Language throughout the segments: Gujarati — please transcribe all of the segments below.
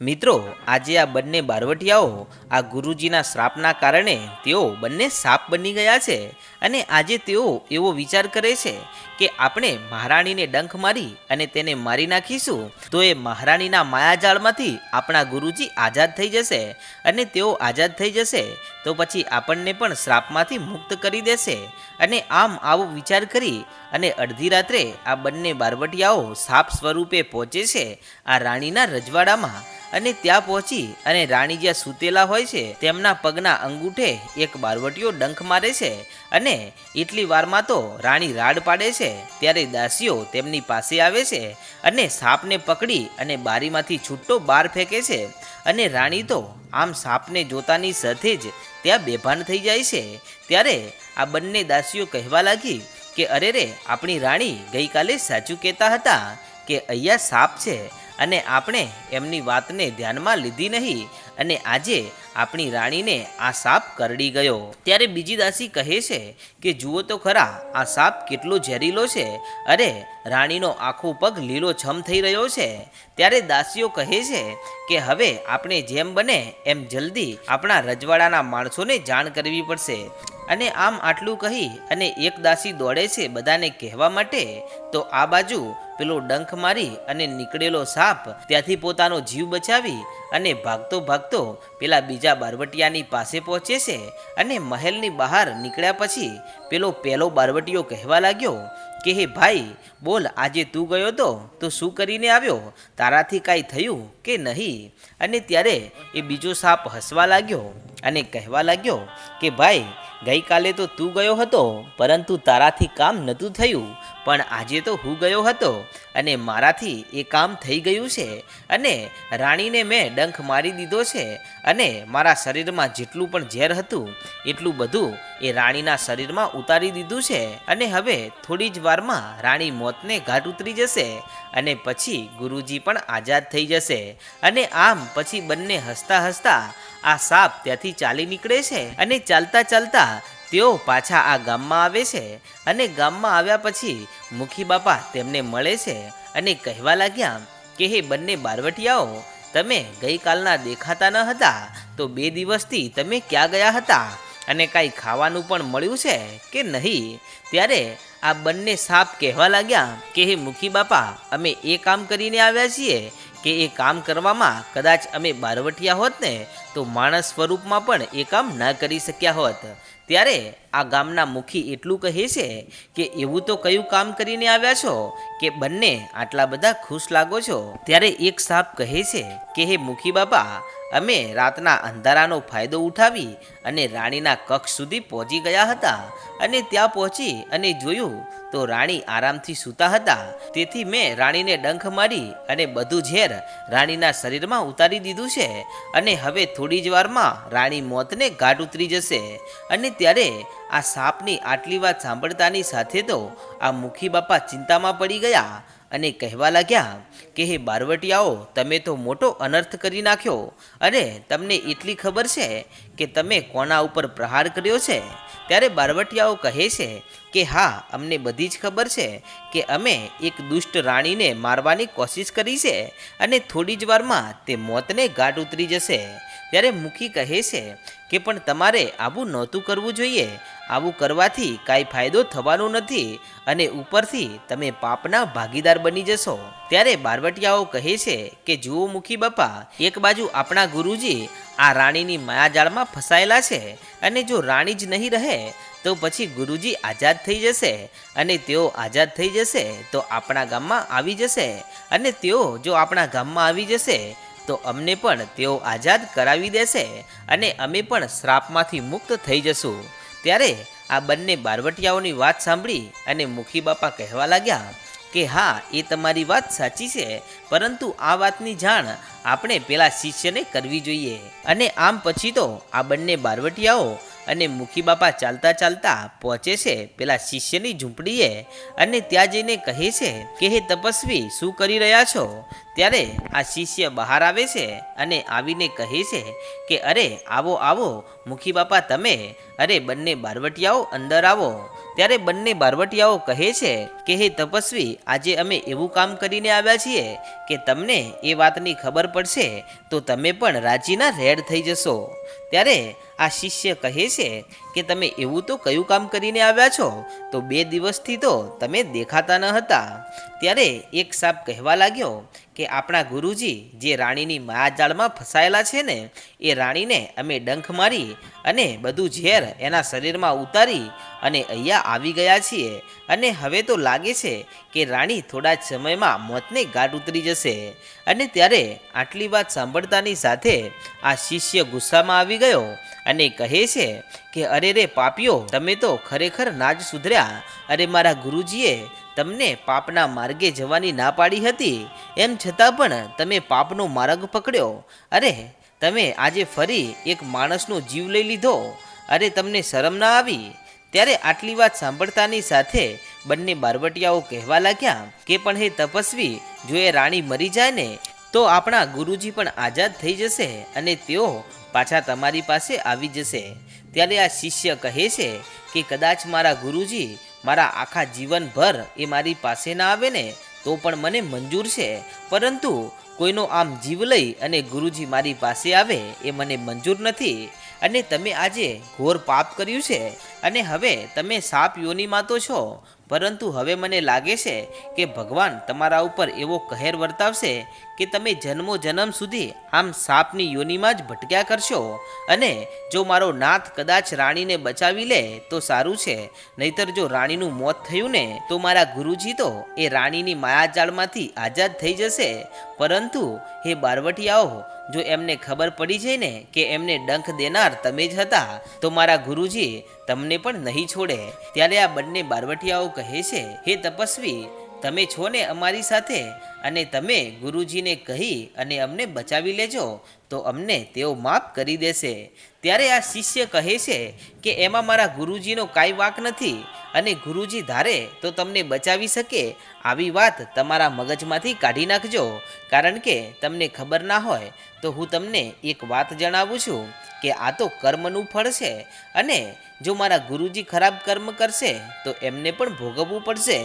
મિત્રો, આજે આ બંને બારવટિયાઓ, આ ગુરુજીના શ્રાપના કારણે તેઓ બંને સાપ બની ગયા છે અને આજે તેઓ એવો વિચાર કરે છે કે આપણે મહારાણીને ડંખ મારી અને તેને મારી નાખીશું, તો એ મહારાણીના માયાજાળમાંથી આપણા ગુરુજી આઝાદ થઈ જશે અને તેઓ આઝાદ થઈ જશે, તો પછી આપણને પણ શ્રાપમાંથી મુક્ત કરી દેશે અને આમ આવો વિચાર કરી અને અડધી રાત્રે આ બંને બારવટિયાઓ સાપ સ્વરૂપે પહોંચે છે આ રાણીના રજવાડામાં. અને ત્યાં પહોંચી અને રાણી જ્યાં સૂતેલા હોય છે, તેમના પગના અંગૂઠે એક બારવટીઓ ડંખ મારે છે અને એટલી વારમાં તો રાણી રાડ પાડે છે, ત્યારે દાસીઓ તેમની પાસે આવે છે અને સાપને પકડી અને બારીમાંથી છૂટો બહાર ફેંકે છે. અને રાણી તો આમ સાપને જોતાની સાથે જ ત્યાં બેભાન થઈ જાય છે. ત્યારે આ બંને દાસીઓ કહેવા લાગી કે અરે રે, આપણી રાણી ગઈકાલે સાચું કહેતા હતા કે અહીંયા સાપ છે અને આપણે એમની વાતને ધ્યાનમાં લીધી નહીં અને આજે આપણી રાણીને આ સાપ કરડી ગયો. ત્યારે બીજી દાસી કહે છે કે, જુઓ તો ખરા, આ સાપ કેટલો ઝેરીલો છે. અરે, રાણીનો આખો પગ લીલો છમ થઈ રહ્યો છે. ત્યારે દાસીઓ કહે છે કે, હવે આપણે જેમ બને એમ જલ્દી આપણા રજવાડાના માણસોને જાણ કરવી પડશે. અને આમ આટલું કહી અને એક દાસી દોડે છે બધાને કહેવા માટે, તો આ બાજુ પેલો ડંખ મારી અને નીકળેલો સાપ ત્યાંથી પોતાનો જીવ બચાવી અને ભાગતો ભાગતો પેલા બીજા બારવટિયાની પાસે પહોંચે છે અને મહેલની બહાર નીકળ્યા પછી પેલો પહેલો બારવટીયો કહેવા લાગ્યો કે, હે ભાઈ, બોલ, આજે તું ગયો તો? તો શું કરીને આવ્યો? તારાથી કાંઈ થયું કે નહીં? અને ત્યારે એ બીજો સાપ હસવા લાગ્યો અને કહેવા લાગ્યો કે, ભાઈ, ગઈકાલે તો તું ગયો હતો, પરંતુ તારાથી કામ નહોતું થયું. પણ આજે તો હું ગયો હતો અને મારાથી એ કામ થઈ ગયું છે અને રાણીને મેં ડંખ મારી દીધો છે અને મારા શરીરમાં જેટલું પણ ઝેર હતું, એટલું બધું એ રાણીના શરીરમાં ઉતારી દીધું છે. અને હવે થોડી જ વારમાં રાણી મોતને ઘાટ ઉતરી જશે અને પછી ગુરુજી પણ આઝાદ થઈ જશે. અને આમ પછી બંને હસતા હસતા આ સાપ ત્યાંથી ચાલી નીકળે છે અને ચાલતા ચાલતા તેઓ પાછા આ ગામમાં આવે છે અને ગામમાં આવ્યા પછી મુખી બાપા તેમને મળે છે અને કહેવા લાગ્યા કે હે બંને બારવટિયાઓ, તમે ગઈકાલના દેખાતા ન હતા તો બે દિવસથી તમે ક્યાં ગયા હતા? અને કાંઈ ખાવાનું પણ મળ્યું છે કે નહીં? ત્યારે આ બંને સાપ કહેવા લાગ્યા કે હે મુખી બાપા અમે એ કામ કરીને આવ્યા છીએ કે એ કામ કરવામાં કદાચ અમે બારવટિયા હોત ને, તો માણસ સ્વરૂપમાં પણ એ કામ ન કરી શક્યા હોત. ત્યારે આ ગામના મુખી એટલું કહે છે કે એવું તો કયું કામ કરીને આવ્યા છો કે બંને આટલા બધા ખુશ લાગો છો? ત્યારે એક સાપ કહે છે કે, હે મુખી બાપા, અમે રાતના અંધારાનો ફાયદો ઉઠાવી અને રાણીના કક્ષ સુધી પહોંચી ગયા હતા અને ત્યાં પહોંચી અને જોયું તો રાણી આરામથી સૂતા હતા. તેથી મેં રાણીને ડંખ મારી અને બધું ઝેર રાણીના શરીરમાં ઉતારી દીધું છે અને હવે થોડી જ વારમાં રાણી મોતને ઘાટ ઉતરી જશે. અને ત્યારે આ સાપની આટલી વાત સાંભળતાની સાથે તો આ મુખી બાપા ચિંતામાં પડી ગયા અને કહેવા લાગ્યા કે, હે બારવટિયાઓ, તમે તો મોટો અનર્થ કરી નાખ્યો અને તમને એટલી ખબર છે કે તમે કોના ઉપર પ્રહાર કર્યો છે? ત્યારે બારવટિયાઓ કહે છે કે, હા, અમને બધી જ ખબર છે કે અમે એક દુષ્ટ રાણીને મારવાની કોશિશ કરી છે અને થોડી જ વારમાં તે મોતને ગાઢ ઉતરી જશે. ત્યારે મુખી કહે છે કે, પણ તમારે આવું નહોતું કરવું જોઈએ. આવું કરવાથી કાંઈ ફાયદો થવાનો નથી અને ઉપરથી તમે પાપના ભાગીદાર બની જશો. ત્યારે બારવટિયાઓ કહે છે કે, જુઓ મુખી બાપા, એક બાજુ આપણા ગુરુજી આ રાણીની માયાજાળમાં ફસાયેલા છે અને જો રાણી જ નહીં રહે, તો પછી ગુરુજી આઝાદ થઈ જશે અને તેઓ આઝાદ થઈ જશે તો આપણા ગામમાં આવી જશે અને તેઓ જો આપણા ગામમાં આવી જશે, તો અમને પણ તેઓ આઝાદ કરાવી દેશે અને અમે પણ શ્રાપમાંથી મુક્ત થઈ જશું. ત્યારે આ બંને બારવટિયાઓની વાત સાંભળી અને મુખી બાપા કહેવા લાગ્યા કે હા, એ તમારી વાત સાચી છે, પરંતુ આ વાતની જાણ આપણે પેલા શિષ્યને કરવી જોઈએ. અને આમ પછી તો આ બંને બારવટિયાઓ અને મુખી બાપા ચાલતા ચાલતા પહોંચે છે. પેલા શિષ્યની ઝૂંપડીએ અને ત્યાં જઈને કહે છે કે, હે તપસ્વી, શું કરી રહ્યા છો? ત્યારે આ શિષ્ય બહાર આવે છે અને આવીને કહે છે કે, અરે, આવો આવો, મુખી બાપા તમે. અરે, બંને બારવટિયાઓ અંદર આવો. ત્યારે બંને બારવટિયાઓ કહે છે કે, હે તપસ્વી, આજે અમે એવું કામ કરીને આવ્યા છીએ કે તમને એ વાતની ખબર પડશે તો તમે પણ રાજીના રેડ થઈ જશો. ત્યારે આ શિષ્ય કહે છે કે તમે એવું તો કયું કામ કરીને આવ્યા છો? તો બે દિવસથી તો તમે દેખાતા ન હતા. ત્યારે એક સાપ કહેવા લાગ્યો કે આપણા ગુરુજી જે રાણીની માયાજાળમાં ફસાયેલા છે ને, એ રાણીને અમે ડંખ મારી અને બધું ઝેર એના શરીરમાં ઉતારી અને અહીંયા આવી ગયા છીએ. અને હવે તો લાગે છે કે રાણી થોડા જ સમયમાં મોતને ગાઢ ઉતરી જશે. અને ત્યારે આટલી વાત સાંભળતાની સાથે આ શિષ્ય ગુસ્સામાં આવી ગયો અને કહે છે કે, અરે રે પાપીઓ, તમે તો ખરેખર નાજ સુધર્યા. અરે મારા ગુરુજીએ તમને પાપના માર્ગે જવાની ના પાડી હતી. એમ છતાં પણ તમે પાપનો માર્ગ પકડ્યો. અરે, તમે આજે ફરી એક માણસનો જીવ લઈ લીધો. અરે, તમને શરમ ના આવી? ત્યારે આટલી વાત સાંભળતાની સાથે બંને બારવટિયાઓ કહેવા લાગ્યા કે, પણ હે તપસ્વી, જો એ રાણી મરી જાય ને તો આપણા ગુરુજી પણ આઝાદ થઈ જશે અને તેઓ પાછા તમારી પાસે આવી જશે. ત્યારે આ શિષ્ય કહે છે કે, કદાચ મારા ગુરુજી મારા આખા જીવનભર એ મારી પાસે ના આવે ને, તો પણ મને મંજૂર છે. પરંતુ કોઈનો આમ જીવ લઈ અને ગુરુજી મારી પાસે આવે એ મને મંજૂર નથી. અને તમે આજે ઘોર પાપ કર્યું છે. અને હવે તમે સાપ યોનીમાં તો છો. પરંતુ હવે મને લાગે છે કે ભગવાન તમારા ઉપર એવો કહેર વર્તાવશે કે તમે જન્મો જન્મ સુધી આમ સાપની યોનીમાં જ ભટક્યા કરશો અને જો મારો નાથ કદાચ રાણીને બચાવી લે તો સારું છે. નહીતર જો રાણીનું મોત થયું ને, તો મારા ગુરુજી તો એ રાણીની માયાજાળમાંથી આઝાદ થઈ જશે. પરંતુ હે બારવટિયાઓ જો એમને ખબર પડી જાય ને કે એમને ડંખ દેનાર તમે જ હતા, તો મારા ગુરુજી તમને પણ નહીં છોડે. ત્યારે આ બંને બારવટિયાઓ કહે છે, હે તપસ્વી, તમે છો ને અમારી સાથે? અને તમે ગુરુજીને કહી અને અમને બચાવી લેજો, તો અમને તેઓ માફ કરી દેશે. ત્યારે આ શિષ્ય કહે છે કે, એમાં મારા ગુરુજીનો કાંઈ વાક નથી. અને ગુરુજી ધારે તો તમને બચાવી શકે, આવી વાત તમારા મગજમાંથી કાઢી નાખજો. કારણ કે તમને ખબર ના હોય, તો હું તમને એક વાત જણાવું છું કે આ તો કર્મનું ફળ છે અને જો મારા ગુરુજી ખરાબ કર્મ કરશે, તો એમને પણ ભોગવવું પડશે.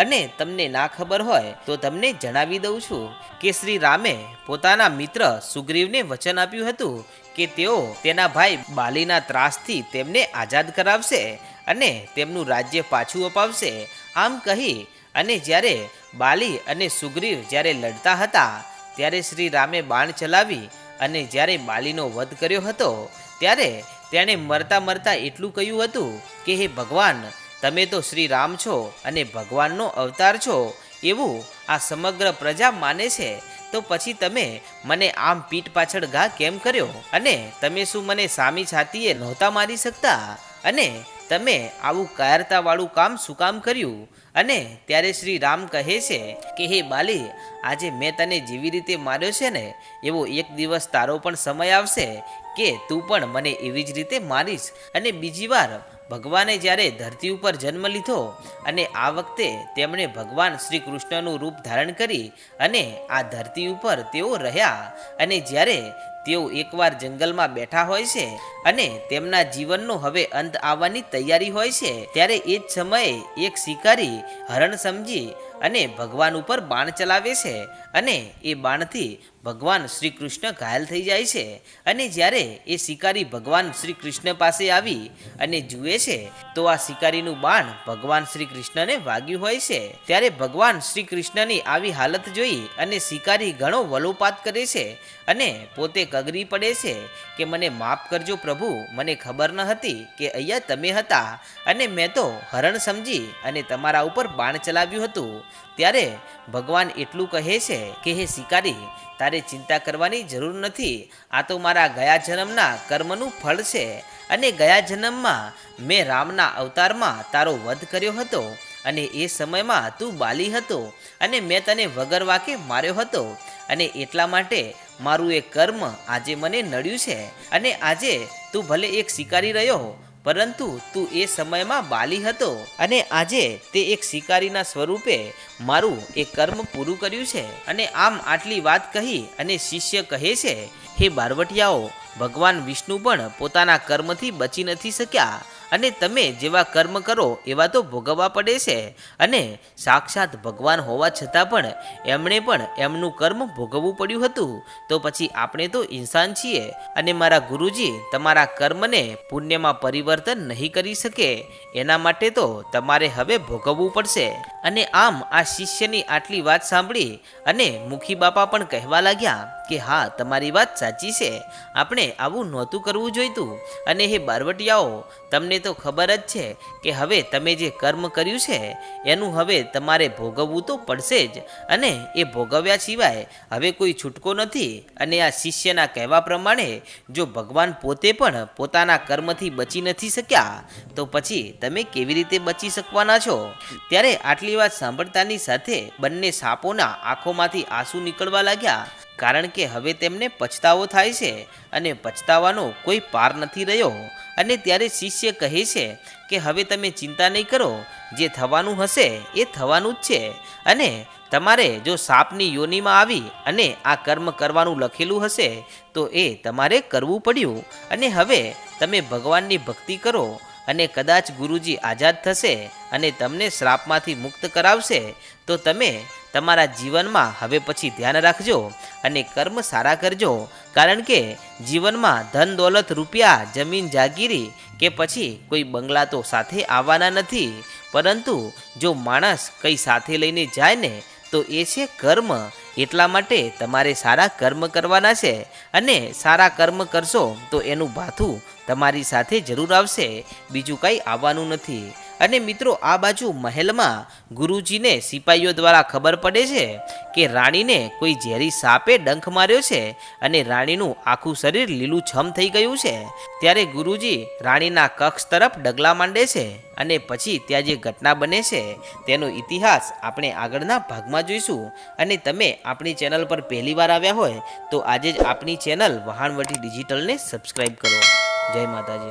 અને તમને ના ખબર હોય, તો તમને જણાવી દઉં છું કે શ્રી રામે પોતાના મિત્ર સુગ્રીવને વચન આપ્યું હતું કે તેઓ તેના ભાઈ બાલીના ત્રાસથી તેમને આઝાદ કરાવશે. અને તેમનું રાજ્ય પાછું અપાવશે. આમ કહી, અને જ્યારે બાલી અને સુગ્રીવ જ્યારે લડતા હતા, ત્યારે શ્રી રામે બાણ ચલાવી અને જ્યારે બાલીનો વધ કર્યો હતો, ત્યારે તેણે મરતા મરતા એટલું કહ્યું હતું કે, હે ભગવાન, તમે તો શ્રી રામ છો અને ભગવાનનો અવતાર છો, એવું આ સમગ્ર પ્રજા માને છે. તો પછી તમે મને આમ પીઠ પાછળ ઘા કેમ કર્યો? અને તમે શું મને સામી છાતીએ નહોતા મારી શકતા? અને તમે આવું કાયરતાવાળું કામ શું કામ કર્યું? અને ત્યારે શ્રી રામ કહે છે કે, હે બાલી, આજે મેં તને જેવી રીતે માર્યો છે ને, એવો એક દિવસ તારો પણ સમય આવશે કે તું પણ મને એવી જ રીતે મારીશ. અને બીજી વાર ભગવાને જ્યારે ધરતી ઉપર જન્મ લીધો અને આ વખતે તેમણે ભગવાન શ્રી કૃષ્ણનું રૂપ ધારણ કરી અને આ ધરતી ઉપર તેઓ રહ્યા અને જ્યારે તેઓ એકવાર જંગલમાં બેઠા હોય છે અને તેમના જીવનનો હવે અંત આવવાની તૈયારી હોય છે, ત્યારે એ જ સમયે એક શિકારી હરણ સમજી અને ભગવાન ઉપર બાણ ચલાવે છે અને એ બાણથી ભગવાન શ્રી કૃષ્ણ ઘાયલ થઈ જાય છે. અને જ્યારે એ શિકારી ભગવાન શ્રી કૃષ્ણ પાસે આવી અને જુએ છે. તો આ શિકારીનું બાણ ભગવાન શ્રી કૃષ્ણને વાગ્યું હોય છે. ત્યારે ભગવાન શ્રી કૃષ્ણની આવી હાલત જોઈ અને શિકારી ઘણો વલોપાત કરે છે અને પોતે કગરી પડે છે કે મને માફ કરજો પ્રભુ, મને ખબર ન હતી કે અહીંયા તમે હતા અને મેં તો હરણ સમજી અને તમારા ઉપર બાણ ચલાવ્યું હતું. ત્યારે ભગવાન એટલું કહે છે કે, હે શિકારી, તારે ચિંતા કરવાની જરૂર નથી. આ તો મારા ગયા જન્મના કર્મનું ફળ છે અને ગયા જન્મમાં મેં રામના અવતારમાં તારો વધ કર્યો હતો અને એ સમયમાં તું બાલી હતો અને મેં તને વગર વાકે માર્યો હતો. અને એટલા માટે મારું એ કર્મ આજે મને નડ્યું છે અને આજે તું ભલે એક શિકારી રહ્યો પરંતુ તું એ સમયમાં બાલી હતો અને આજે તે એક શિકારીના સ્વરૂપે મારું એ કર્મ પૂરું કર્યું છે. અને આમ આટલી વાત કહી અને શિષ્ય કહે છે, હે બારવટિયાઓ, ભગવાન વિષ્ણુ પણ પોતાના કર્મથી બચી નથી શક્યા. અને તમે જેવા કર્મ કરો, એવા તો ભોગવવા પડે છે. અને સાક્ષાત ભગવાન હોવા છતાં પણ એમણે પણ એમનું કર્મ ભોગવવું પડ્યું હતું. તો પછી આપણે તો ઇન્સાન છીએ અને મારા ગુરુજી તમારા કર્મને પુણ્યમાં પરિવર્તન નહીં કરી શકે. એના માટે તો તમારે હવે ભોગવવું પડશે. અને આમ આ શિષ્યની આટલી વાત સાંભળી અને મુખી બાપા પણ કહેવા લાગ્યા કે, હા, તમારી વાત સાચી છે. આપણે આવું નહોતું કરવું જોઈતું. અને હે બારવટિયાઓ, તમને તો ખબર જ છે કે હવે તમે જે કર્મ કર્યું છે, એનું હવે તમારે ભોગવવું તો પડશે જ. અને એ ભોગવ્યા સિવાય હવે કોઈ છૂટકો નથી. અને આ શિષ્યના કહેવા પ્રમાણે, જો ભગવાન પોતે પણ પોતાના કર્મથી બચી નથી શક્યા, તો પછી તમે કેવી રીતે બચી શકવાના છો? ત્યારે આટલી વાત સાંભળતાની સાથે બંને સાપોના આંખોમાંથી આંસુ નીકળવા લાગ્યા, કારણ કે હવે તેમને પછતાવો થાય છે અને પછતાવાનો કોઈ પાર નથી રહ્યો. અને ત્યારે શિષ્ય કહે છે કે, હવે તમે ચિંતા નહીં કરો, જે થવાનું હશે એ થવાનું જ છે. અને તમારે જો સાપની યોનિમાં આવી અને આ કર્મ કરવાનું લખેલું હશે, તો એ તમારે કરવું પડ્યું. અને હવે તમે ભગવાનની ભક્તિ કરો અને કદાચ ગુરુજી આઝાદ થશે અને તમને શ્રાપમાંથી મુક્ત કરાવશે, તો તમે તમારા જીવનમાં હવે પછી ધ્યાન રાખજો અને કર્મ સારા કરજો. કારણ કે જીવનમાં ધન દોલત રૂપિયા, જમીન જાગીરી કે પછી કોઈ બંગલા તો સાથે આવવાના નથી. પરંતુ જો માણસ કંઈ સાથે લઈને જાય ને, તો એ છે કર્મ. એટલા માટે તમારે સારા કર્મ કરવાના છે અને સારા કર્મ કરશો તો એનું ભાથું તમારી સાથે જરૂર આવશે. બીજું કંઈ આવવાનું નથી. અને મિત્રો, આ બાજુ મહેલમાં ગુરુજીને સિપાહીઓ દ્વારા ખબર પડે છે કે રાણીને કોઈ ઝેરી સાપે ડંખ માર્યો છે અને રાણીનું આખું શરીર લીલું છમ થઈ ગયું છે. ત્યારે ગુરુજી રાણીના કક્ષ તરફ ડગલા માંડે છે અને પછી ત્યાં જે ઘટના બને છે તેનો ઇતિહાસ આપણે આગળના ભાગમાં જોઈશું. અને તમે આપણી ચેનલ પર પહેલીવાર આવ્યા હોય તો આજે જ આપણી ચેનલ વહાણવટી ડિજિટલને સબસ્ક્રાઈબ કરો. જય માતાજી.